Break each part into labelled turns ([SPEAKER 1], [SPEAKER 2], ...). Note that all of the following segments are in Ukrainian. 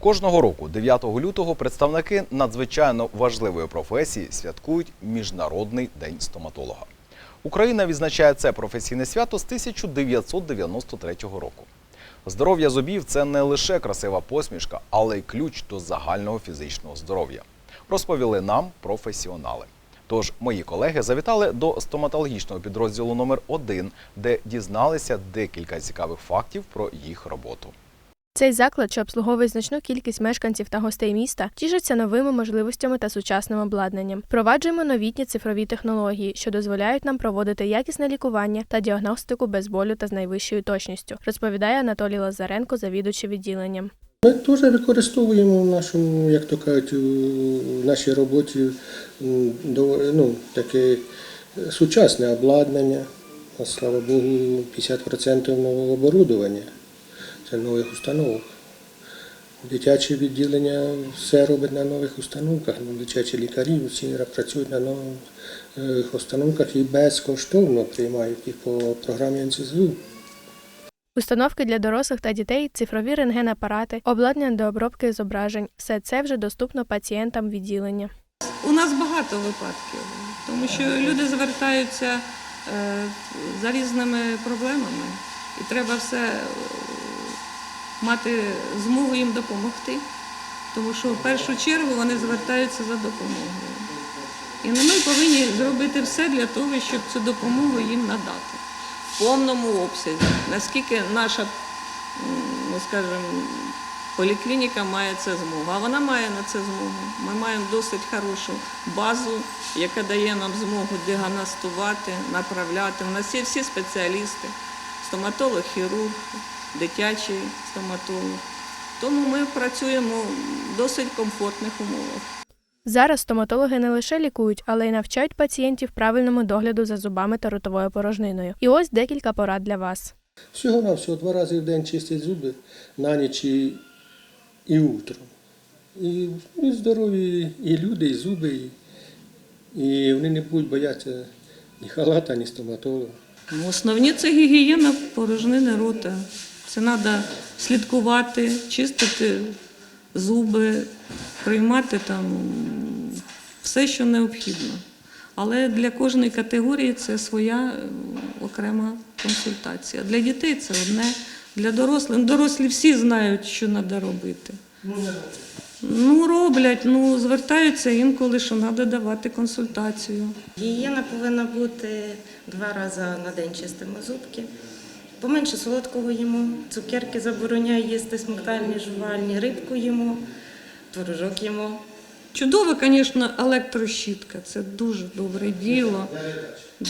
[SPEAKER 1] Кожного року, 9 лютого, представники надзвичайно важливої професії святкують Міжнародний день стоматолога. Україна відзначає це професійне свято з 1993 року. Здоров'я зубів це не лише красива посмішка, але й ключ до загального фізичного здоров'я. Розповіли нам професіонали. Тож мої колеги завітали до стоматологічного підрозділу номер 1 де дізналися декілька цікавих фактів про їх роботу.
[SPEAKER 2] Цей заклад, що обслуговує значну кількість мешканців та гостей міста, тішиться новими можливостями та сучасним обладнанням. Впроваджуємо новітні цифрові технології, що дозволяють нам проводити якісне лікування та діагностику без болю та з найвищою точністю, розповідає Анатолій Лазаренко, завідуючий відділенням.
[SPEAKER 3] Ми теж використовуємо в нашому, як то кажуть, у нашій роботі ну, таке е, сучасне обладнання. Слава Богу, 50% нового оборудування. Це нових установок. Дитяче відділення все робить на нових установках. Ну, дитячі лікарі всі працюють на нових установках і безкоштовно приймають їх по програмі НСЗУ.
[SPEAKER 2] Установки для дорослих та дітей, цифрові рентгенапарати, обладнання до обробки зображень все це вже доступно пацієнтам відділення.
[SPEAKER 4] У нас багато випадків, тому що люди звертаються е, за різними проблемами, і треба все мати змогу їм допомогти, тому що в першу чергу вони звертаються за допомогою. І ми повинні зробити все для того, щоб цю допомогу їм надати в повному обсязі, наскільки наша, ну скажімо, поліклініка має це змогу, а вона має на це змогу. Ми маємо досить хорошу базу, яка дає нам змогу діагностувати, направляти. У нас є всі спеціалісти: стоматолог, хірург, дитячий стоматолог. Тому ми працюємо в досить комфортних умовах.
[SPEAKER 2] Зараз стоматологи не лише лікують, але й навчають пацієнтів правильному догляду за зубами та ротовою порожниною. І ось декілька порад для вас.
[SPEAKER 3] Всього на всього два рази в день чистять зуби на ніч і, і утром. І, і здорові і люди, і зуби, і, і вони не будуть боятися ні халата, ні стоматолога.
[SPEAKER 4] Ну, Основні це гігієна порожнини рота. Це треба слідкувати, чистити зуби, приймати там все, що необхідно. Але для кожної категорії це своя е, окрема консультація. Для дітей це одне, для дорослих. Дорослі всі знають, що треба робити. Ну, роблять, ну, звертаються інколи, що треба давати консультацію.
[SPEAKER 5] Гігієна повинна бути два рази на день чистимо зубки. Поменше солодкого їмо, цукерки забороняю їсти, смоктальні, жувальні, рибку їмо, творожок їмо.
[SPEAKER 4] Чудово, звісно, електрощітка. Це дуже добре діло.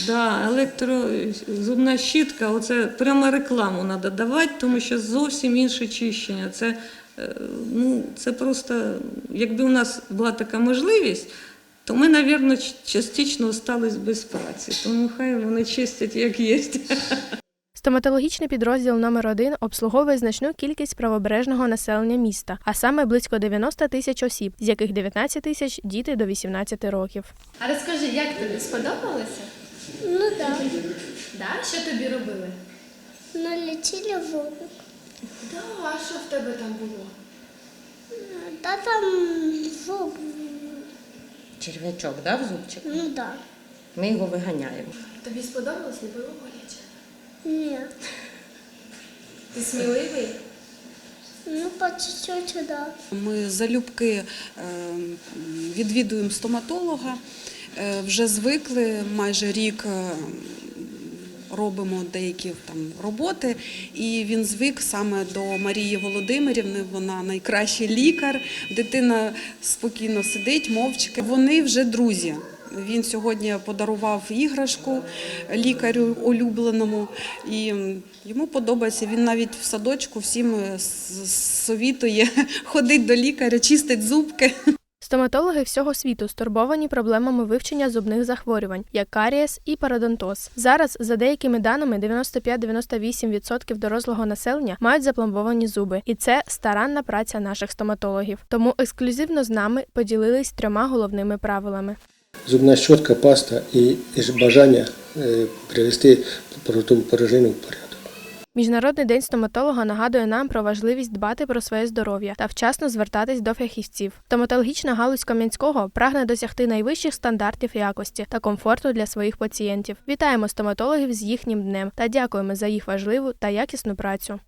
[SPEAKER 4] Да, електрозубна щітка, оце прямо рекламу треба давати, тому що зовсім інше чищення. Це, е, ну, це просто, якби у нас була така можливість, то ми, мабуть, частично остались без праці. Тому хай вони чистять як є.
[SPEAKER 2] Стоматологічний підрозділ номер 1 обслуговує значну кількість правобережного населення міста, а саме близько 90 тисяч осіб, з яких 19 тисяч діти до 18 років.
[SPEAKER 6] А розкажи, як тобі сподобалося?
[SPEAKER 7] Ну да.
[SPEAKER 6] Да? Що тобі робили?
[SPEAKER 7] Налетіли вовк.
[SPEAKER 6] Да, а що в тебе там було?
[SPEAKER 7] Та там зуб.
[SPEAKER 5] Черв'ячок, да, в зубчик?
[SPEAKER 7] Ну да.
[SPEAKER 5] Ми його виганяємо.
[SPEAKER 6] Тобі сподобалось, не було боляче?
[SPEAKER 7] Ні.
[SPEAKER 6] Ти сміливий?
[SPEAKER 7] Ну, по чуть-чуть, да.
[SPEAKER 8] Ми залюбки е, відвідуємо стоматолога. Е, Вже звикли майже рік. е, Робимо деякі там роботи, і він звик саме до Марії Володимирівни. Вона найкращий лікар. Дитина спокійно сидить, мовчки. Вони вже друзі. Він сьогодні подарував іграшку лікарю улюбленому, і йому подобається. Він навіть в садочку всім е, совітує ходить до лікаря, чистить зубки.
[SPEAKER 2] Стоматологи всього світу стурбовані проблемами вивчення зубних захворювань, як карієс і пародонтоз. Зараз, за деякими даними, 95-98% дорослого населення мають запломбовані зуби, і це старанна праця наших стоматологів. Тому ексклюзивно з нами поділились трьома головними правилами.
[SPEAKER 3] Зубна щотка, паста і, бажання е, привести ротову порожнину в порядок.
[SPEAKER 2] Міжнародний день стоматолога нагадує нам про важливість дбати про своє здоров'я та вчасно звертатись до фахівців. Стоматологічна галузь Кам'янського прагне досягти найвищих стандартів якості та комфорту для своїх пацієнтів. Вітаємо стоматологів з їхнім днем та дякуємо за їх важливу та якісну працю.